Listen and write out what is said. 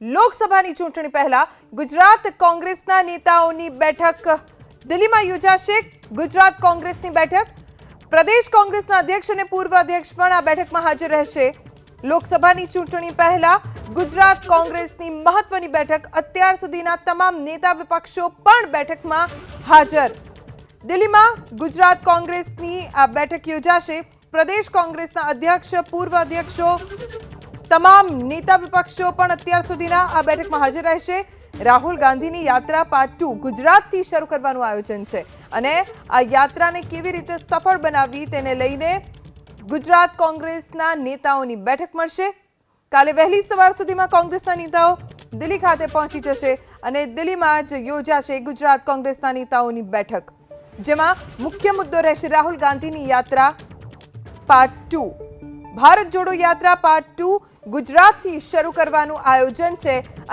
લોકસભાની ચૂંટણી પહેલા ગુજરાત કોંગ્રેસના નેતાઓની બેઠક દિલ્હીમાં યોજાશે. ગુજરાત કોંગ્રેસની બેઠક, પ્રદેશ કોંગ્રેસના અધ્યક્ષ અને પૂર્વ અધ્યક્ષ પણ આ બેઠકમાં હાજર રહેશે. લોકસભાની ચૂંટણી પહેલા ગુજરાત કોંગ્રેસની મહત્વની બેઠક, અત્યાર સુધીના તમામ નેતા વિપક્ષો પણ બેઠકમાં હાજર. દિલ્હીમાં ગુજરાત કોંગ્રેસની આ બેઠક યોજાશે. પ્રદેશ કોંગ્રેસના અધ્યક્ષ, પૂર્વ અધ્યક્ષો તમામ નેતા વિપક્ષો પણ અત્યાર સુધીના આ બેઠકમાં હાજર રહેશે. રાહુલ ગાંધીની યાત્રા પાર્ટ ટુ ગુજરાતથી શરૂ કરવાનું આયોજન છે અને આ યાત્રાને કેવી રીતે સફળ બનાવવી તેને લઈને ગુજરાત કોંગ્રેસના નેતાઓની બેઠક મળશે. કાલે વહેલી સવાર સુધીમાં કોંગ્રેસના નેતાઓ દિલ્હી ખાતે પહોંચી જશે અને દિલ્હીમાં જ યોજાશે ગુજરાત કોંગ્રેસના નેતાઓની બેઠક. જેમાં મુખ્ય મુદ્દો રહેશે રાહુલ ગાંધીની યાત્રા પાર્ટ ટુ ભારત જોડો યાત્રા પાર્ટ ટુ ગુજરાતથી શરૂ કરવાનું આયોજન છે.